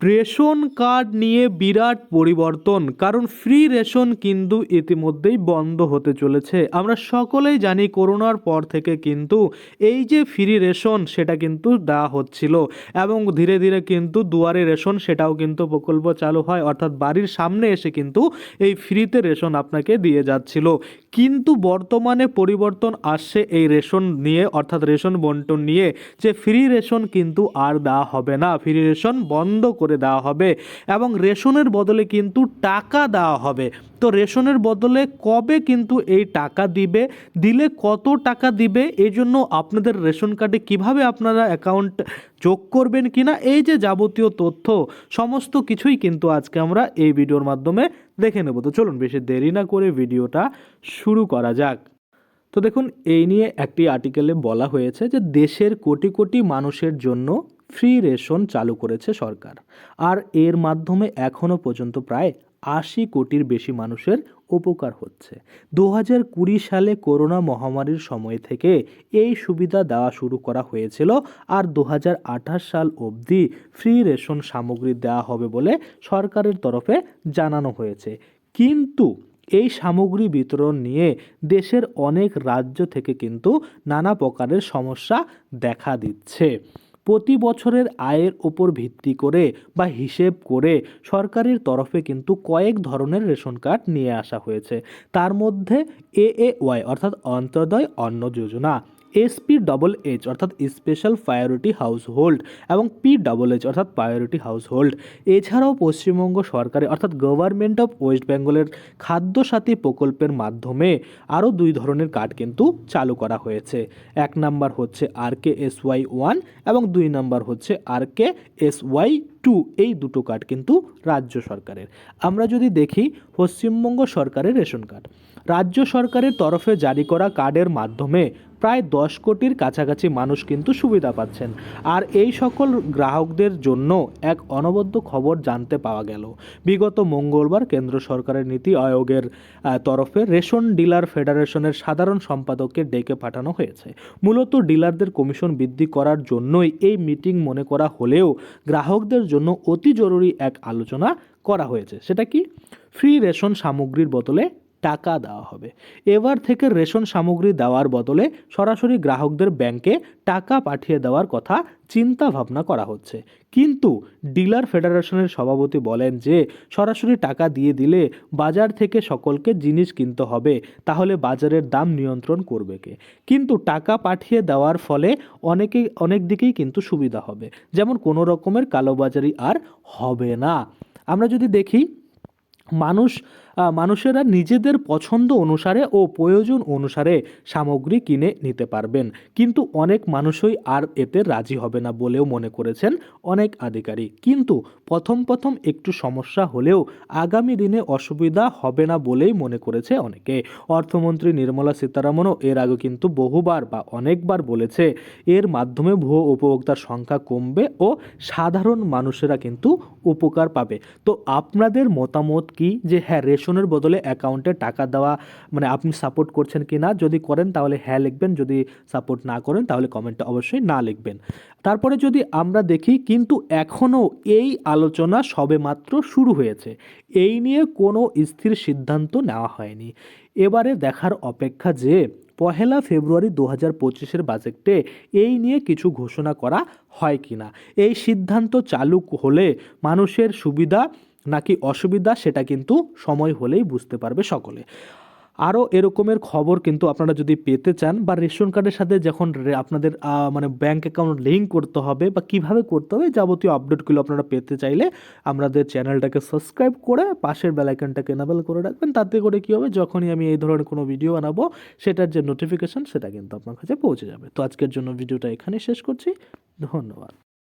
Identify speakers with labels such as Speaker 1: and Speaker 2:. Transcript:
Speaker 1: Ration card নিয়ে বিরাট পরিবর্তন, কারণ ফ্রি রেশন কিন্তু ইতিমধ্যেই বন্ধ হতে চলেছে। আমরা সকলেই জানি করোনার পর থেকে কিন্তু এই যে ফ্রি রেশন, সেটা কিন্তু দেওয়া হচ্ছিল এবং ধীরে ধীরে কিন্তু দুয়ারে রেশন, সেটাও কিন্তু প্রকল্প চালু হয়। অর্থাৎ বাড়ির সামনে এসে কিন্তু এই ফ্রিতে রেশন আপনাকে দিয়ে যাচ্ছিল। কিন্তু বর্তমানে পরিবর্তন আসছে এই রেশন নিয়ে, অর্থাৎ রেশন বন্টন নিয়ে, যে ফ্রি রেশন কিন্তু আর দেওয়া হবে না। ফ্রি রেশন বন্ধ করে দেওয়া হবে এবং রেশনের বদলে কিন্তু টাকা দেওয়া হবে। তো রেশনের বদলে কবে কিন্তু এই টাকা দিবে, দিলে কত টাকা দিবে এই জন্য আপনাদের রেশন কার্ডে কীভাবে আপনারা অ্যাকাউন্ট যোগ করবেন কিনা, এই যে যাবতীয় তথ্য, সমস্ত কিছুই কিন্তু আজকে আমরা এই ভিডিওর মাধ্যমে দেখে নেব। তো চলুন বেশি দেরি না করে ভিডিওটা শুরু করা যাক। তো দেখুন, এই নিয়ে একটি আর্টিকেলে বলা হয়েছে যে দেশের কোটি কোটি মানুষের জন্য ফ্রি রেশন চালু করেছে সরকার। আর এর মাধ্যমে এখনও পর্যন্ত প্রায় আশি কোটির বেশি মানুষের উপকার হচ্ছে। দু হাজার কুড়ি সালে করোনা মহামারীর সময় থেকে এই সুবিধা দেওয়া শুরু করা হয়েছিল আর দু হাজার আঠাশ সাল অবধি ফ্রি রেশন সামগ্রী দেওয়া হবে বলে সরকারের তরফে জানানো হয়েছে। কিন্তু এই সামগ্রী বিতরণ নিয়ে দেশের অনেক রাজ্য থেকে কিন্তু নানা প্রকারের সমস্যা দেখা দিচ্ছে। প্রতি বছরের আয়ের ওপর ভিত্তি করে বা হিসেব করে সরকারের তরফে কিন্তু কয়েক ধরনের রেশন কার্ড নিয়ে আসা হয়েছে। তার মধ্যে এ এ ওয়াই অর্থাৎ Antyodaya Anna Yojana SP double H অর্থাৎ স্পেশাল প্রায়োরিটি হাউস হোল্ড এবং পি ডবল এইচ অর্থাৎ প্রায়োরিটি হাউস হোল্ড এছাড়াও পশ্চিমবঙ্গ সরকারের, অর্থাৎ গভর্নমেন্ট অফ ওয়েস্ট বেঙ্গলের খাদ্য সাথী প্রকল্পের মাধ্যমে আরও দুই ধরনের কার্ড কিন্তু চালু করা হয়েছে। এক নাম্বার হচ্ছে R K S Y one এবং দুই নাম্বার হচ্ছে R K S Y two. এই দুটো কার্ড কিন্তু রাজ্য সরকারের। আমরা যদি দেখি পশ্চিমবঙ্গ সরকারের রেশন কার্ড, রাজ্য সরকারের তরফে জারি করা কার্ডের মাধ্যমে প্রায় দশ কোটির কাছাকাছি মানুষ কিন্তু সুবিধা পাচ্ছেন। আর এই সকল গ্রাহকদের জন্য এক অনবদ্য খবর জানতে পাওয়া গেল। বিগত মঙ্গলবার কেন্দ্র সরকারের নীতি আয়োগের তরফে রেশন ডিলার ফেডারেশনের সাধারণ সম্পাদককে ডেকে পাঠানো হয়েছে। মূলত ডিলারদের কমিশন বৃদ্ধি করার জন্যই এই মিটিং মনে করা হলেও গ্রাহকদের জন্য অতি জরুরি এক আলোচনা করা হয়েছে। সেটা কি? ফ্রি রেশন সামগ্রীর বদলে টাকা দেওয়া হবে। এবার থেকে রেশন সামগ্রী দেওয়ার বদলে সরাসরি গ্রাহকদের ব্যাংকে টাকা পাঠিয়ে দেওয়ার কথা চিন্তা ভাবনা করা হচ্ছে। কিন্তু ডিলার ফেডারেশনের সভাপতি বলেন যে, সরাসরি টাকা দিয়ে দিলে বাজার থেকে সকলকে জিনিস কিনতে হবে, তাহলে বাজারের দাম নিয়ন্ত্রণ করবে কে? কিন্তু টাকা পাঠিয়ে দেওয়ার ফলে অনেকেই অনেক দিকেই কিন্তু সুবিধা হবে। যেমন কোনো রকমের কালোবাজারি আর হবে না। আমরা যদি দেখি মানুষ মানুষেরা নিজেদের পছন্দ অনুসারে ও প্রয়োজন অনুসারে সামগ্রী কিনে নিতে পারবেন। কিন্তু অনেক মানুষই আর এতে রাজি হবে না বলেও মনে করেছেন অনেক আধিকারিক। কিন্তু প্রথম প্রথম একটু সমস্যা হলেও আগামী দিনে অসুবিধা হবে না বলেই মনে করেছে অনেকে। অর্থমন্ত্রী নির্মলা সীতারামনও এর আগে কিন্তু বহুবার বা অনেকবার বলেছে, এর মাধ্যমে ভুয়ো উপভোক্তার সংখ্যা কমবে ও সাধারণ মানুষেরা কিন্তু উপকার পাবে। তো আপনাদের মতামত কি যে হ্যাঁ রেশনের বদলে অ্যাকাউন্টে টাকা দেওয়া মানে আপনি সাপোর্ট করছেন কি না, যদি করেন তাহলে হ্যাঁ লিখবেন, যদি সাপোর্ট না করেন তাহলে কমেন্টে অবশ্যই না লিখবেন। তারপরে যদি আমরা দেখি, কিন্তু এখনও এই আলোচনা সবেমাত্র শুরু হয়েছে। এই নিয়ে কোনো স্থির সিদ্ধান্ত নেওয়া হয়নি। এবারে দেখার অপেক্ষা যে পহেলা ফেব্রুয়ারি দু হাজার পঁচিশের বাজেটে এই নিয়ে কিছু ঘোষণা করা হয় কি না। এই সিদ্ধান্ত চালু হলে মানুষের সুবিধা নাকি অসুবিধা সেটা কিন্তু সময় হলেই বুঝতে পারবে সকলে। আরও এরকমের খবর কিন্তু আপনারা যদি পেতে চান বা রেশন কার্ডের সাথে যখন আপনাদের মানে ব্যাঙ্ক অ্যাকাউন্ট লিঙ্ক করতে হবে বা কীভাবে করতে হবে, যাবতীয় আপডেটগুলো আপনারা পেতে চাইলে আমাদের চ্যানেলটাকে সাবস্ক্রাইব করে পাশের বেলাইকনটাকে এনাবেল করে রাখবেন। তাতে করে কী হবে, যখনই আমি এই ধরনের কোনো ভিডিও বানাবো, সেটার যে নোটিফিকেশন সেটা কিন্তু আপনার কাছে পৌঁছে যাবে। তো আজকের জন্য ভিডিওটা এখানে শেষ করছি। ধন্যবাদ।